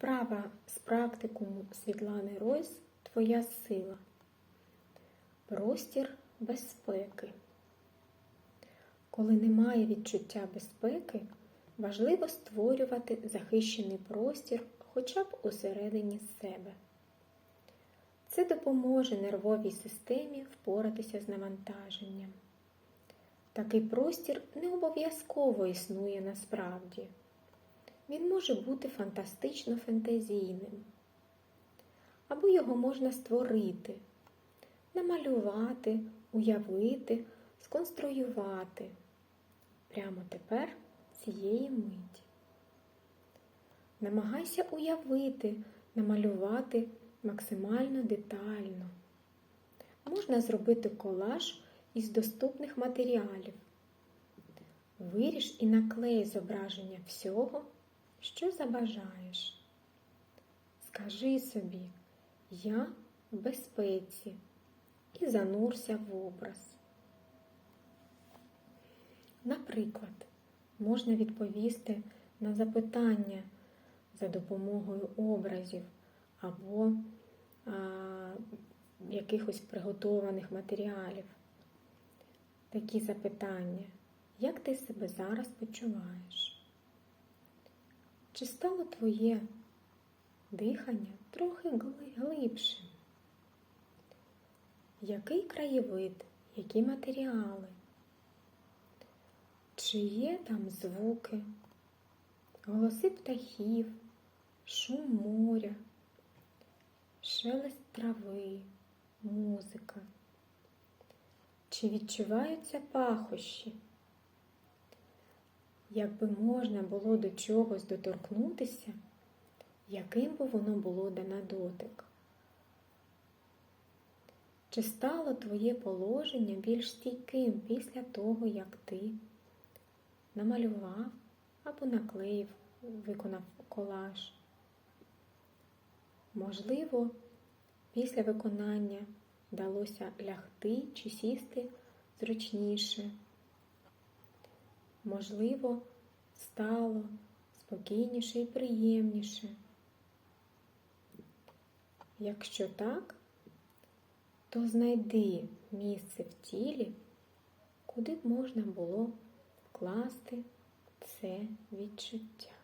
Вправа з практикуму Світлани Ройс Твоя сила. Простір безпеки. Коли немає відчуття безпеки, важливо створювати захищений простір хоча б усередині себе. Це допоможе нервовій системі впоратися з навантаженням. Такий простір не обов'язково існує насправді. Він може бути фантастично фантазійним. Або його можна створити, намалювати, уявити, сконструювати прямо тепер цієї миті. Намагайся уявити, намалювати максимально детально. Можна зробити колаж із доступних матеріалів. Виріж і наклей зображення всього, що забажаєш. Скажи собі, я в безпеці і занурся в образ. Наприклад, можна відповісти на запитання за допомогою образів або а, якихось приготованих матеріалів. Такі запитання. Як ти себе зараз почуваєш? Чи стало твоє дихання трохи глибшим? Який краєвид, які матеріали? Чи є там звуки, голоси птахів, шум моря, шелест трави, музика? Чи відчуваються пахощі? Якби можна було до чогось доторкнутися, яким би воно було на дотик? Чи стало твоє положення більш стійким після того, як ти намалював або наклеїв, виконав колаж? Можливо, після виконання вдалося лягти чи сісти зручніше. Можливо, стало спокійніше і приємніше. Якщо так, то знайди місце в тілі, куди б можна було вкласти це відчуття.